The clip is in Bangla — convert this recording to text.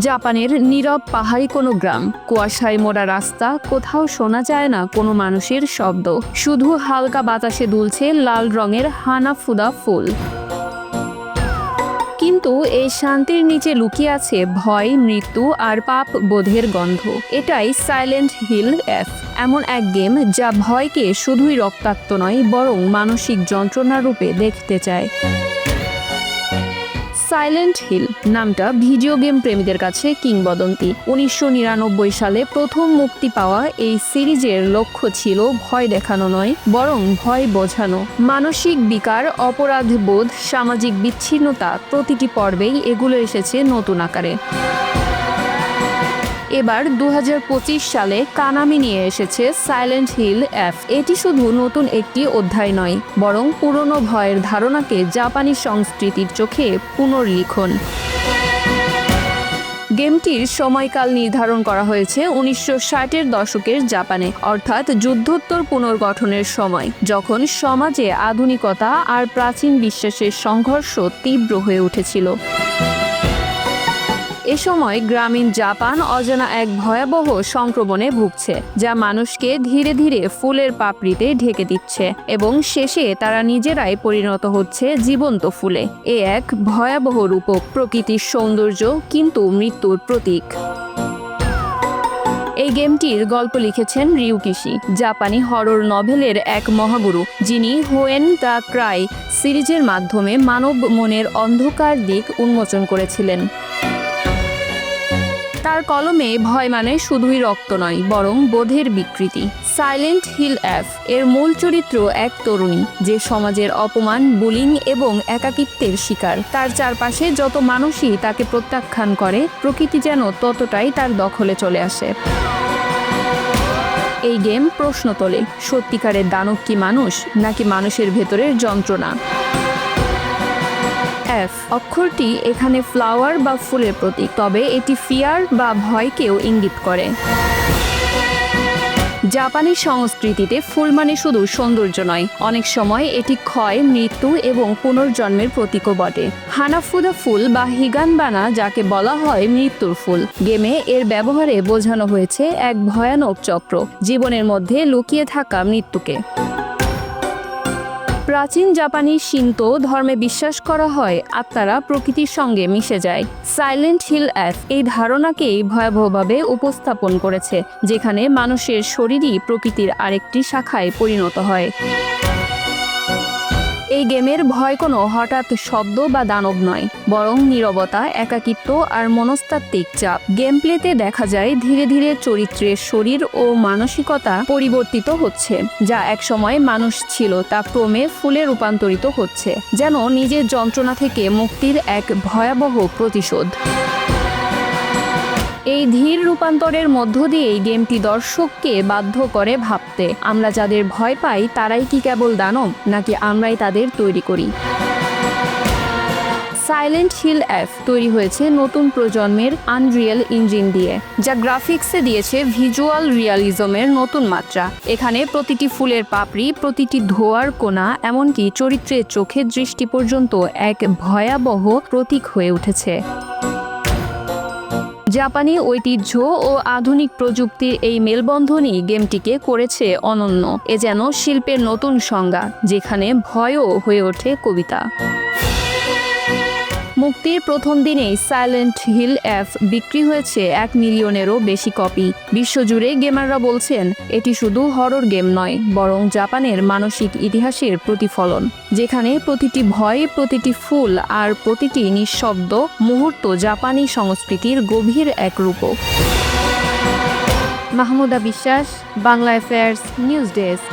জাপানের নীরব পাহাড়ি কোনো গ্রাম। কুয়াশায় মোড়া রাস্তা, কোথাও শোনা যায় না কোনো মানুষের শব্দ। শুধু হালকা বাতাসে দুলছে লাল রঙের হানাফুদা ফুল। কিন্তু এই শান্তির নিচে লুকিয়ে আছে ভয়, মৃত্যু আর পাপ বোধের গন্ধ। এটাই সাইলেন্ট হিল এফ। এমন এক গেম যা ভয়কে শুধুই রক্তাক্ত নয়, বরং মানসিক যন্ত্রণা রূপে দেখতে চায়। সাইলেন্ট হিল নামটা ভিডিও গেম প্রেমীদের কাছে কিংবদন্তি। উনিশশো নিরানব্বই সালে প্রথম মুক্তি পাওয়া এই সিরিজের লক্ষ্য ছিল ভয় দেখানো নয়, বরং ভয় বোঝানো। মানসিক বিকার, অপরাধ বোধ, সামাজিক বিচ্ছিন্নতা প্রতিটি পর্বেই এগুলো এসেছে নতুন আকারে। এবার দু হাজার পঁচিশ সালে কানামি নিয়ে এসেছে সাইলেন্ট হিল অ্যাপ এটি শুধু নতুন একটি অধ্যায় নয়, বরং পুরনো ভয়ের ধারণাকে জাপানি সংস্কৃতির চোখে পুনর্লিখন। গেমটির সময়কাল নির্ধারণ করা হয়েছে উনিশশো ষাটের দশকের জাপানে, অর্থাৎ যুদ্ধোত্তর পুনর্গঠনের সময়, যখন সমাজে আধুনিকতা আর প্রাচীন বিশ্বাসের সংঘর্ষ তীব্র হয়ে উঠেছিল। এ সময় গ্রামীণ জাপান অজানা এক ভয়াবহ সংক্রমণে ভুগছে, যা মানুষকে ধীরে ধীরে ফুলের পাপড়িতে ঢেকে দিচ্ছে এবং শেষে তারা নিজেরাই পরিণত হচ্ছে জীবন্ত ফুলে। এ এক ভয়াবহ রূপক প্রকৃতির সৌন্দর্য কিন্তু মৃত্যুর প্রতীক। এই গেমটির গল্প লিখেছেন রিউকিশি জাপানি হরর নভেলের এক মহাগুরু, যিনি হোয়েন দ্য ক্রাই সিরিজের মাধ্যমে মানব মনের অন্ধকার দিক উন্মোচন করেছিলেন। তার কলমে ভয় মানে শুধুই রক্ত নয়, বরং বোধের বিকৃতি। সাইলেন্ট হিল অ্যাফ এর মূল চরিত্র এক তরুণী, যে সমাজের অপমান, বুলিং এবং একাকিত্বের শিকার। তার চারপাশে যত মানুষই তাকে প্রত্যাখ্যান করে, প্রকৃতি যেন ততটাই তার দখলে চলে আসে। এই গেম প্রশ্ন তোলে সত্যিকারের দানব কি মানুষ, নাকি মানুষের ভেতরের যন্ত্রণা? এফ অক্ষরটি এখানে ফ্লাওয়ার বা ফুলের প্রতীক, তবে এটি ফিয়ার বা ভয়কেও ইঙ্গিত করে। জাপানি সংস্কৃতিতে ফুল মানে শুধু সৌন্দর্য নয়, অনেক সময় এটি ক্ষয়, মৃত্যু এবং পুনর্জন্মের প্রতীকও বটে। হানাফুদা ফুল বা হিগানবানা, যাকে বলা হয় মৃত্যুর ফুল, গেমে এর ব্যবহারে বোঝানো হয়েছে এক ভয়ানক চক্র, জীবনের মধ্যে লুকিয়ে থাকা মৃত্যুকে। প্রাচীন জাপানি শিন্তো ধর্মে বিশ্বাস করা হয়, আত্মারা প্রকৃতির সঙ্গে মিশে যায়। সাইলেন্ট হিল অ্যাপ এই ধারণাকেই ভয়াবহভাবে উপস্থাপন করেছে, যেখানে মানুষের শরীরই প্রকৃতির আরেকটি শাখায় পরিণত হয়। এই গেমের ভয় কোনো হঠাৎ শব্দ বা দানব নয়, বরং নীরবতা, একাকিত্ব আর মনস্তাত্ত্বিক চাপ। গেম প্লেতে দেখা যায় ধীরে ধীরে চরিত্রের শরীর ও মানসিকতা পরিবর্তিত হচ্ছে, যা একসময় মানুষ ছিল তা ক্রমে ফুলে রূপান্তরিত হচ্ছে, যেন নিজের যন্ত্রণা থেকে মুক্তির এক ভয়াবহ প্রতিশোধ। এই ধীর রূপান্তরের মধ্য দিয়েই গেমটি দর্শককে বাধ্য করে ভাবতে। আমরা যাদের ভয় পাই, তারাই কি কেবল দানব, নাকি আমরাই তাদের তৈরি করি? সাইলেন্ট হিল অ্যাপ তৈরি হয়েছে নতুন প্রজন্মের আনরিয়েল ইঞ্জিন দিয়ে, যা গ্রাফিক্সে দিয়েছে ভিজুয়াল রিয়ালিজমের নতুন মাত্রা। এখানে প্রতিটি ফুলের পাপড়ি, প্রতিটি ধোয়ার কোণা, এমনকি চরিত্রের চোখের দৃষ্টি পর্যন্ত এক ভয়াবহ প্রতীক হয়ে উঠেছে। জাপানি ঐতিহ্য ও আধুনিক প্রযুক্তির এই মেলবন্ধনই গেমটিকে করেছে অনন্য। এ যেন শিল্পের নতুন সংজ্ঞা, যেখানে ভয়ও হয়ে ওঠে কবিতা। মুক্তির প্রথম দিনেই সাইলেন্ট হিল অ্যাপ বিক্রি হয়েছে এক মিলিয়নেরও বেশি কপি বিশ্বজুড়ে গেমাররা বলছেন, এটি শুধু হরর গেম নয়, বরং জাপানের মানসিক ইতিহাসের প্রতিফলন, যেখানে প্রতিটি ভয়, প্রতিটি ফুল আর প্রতিটি নিঃশব্দ মুহূর্ত জাপানি সংস্কৃতির গভীর এক রূপক। মাহমুদা বিশ্বাস, বাংলা অ্যাফেয়ার্স নিউজ ডেস্ক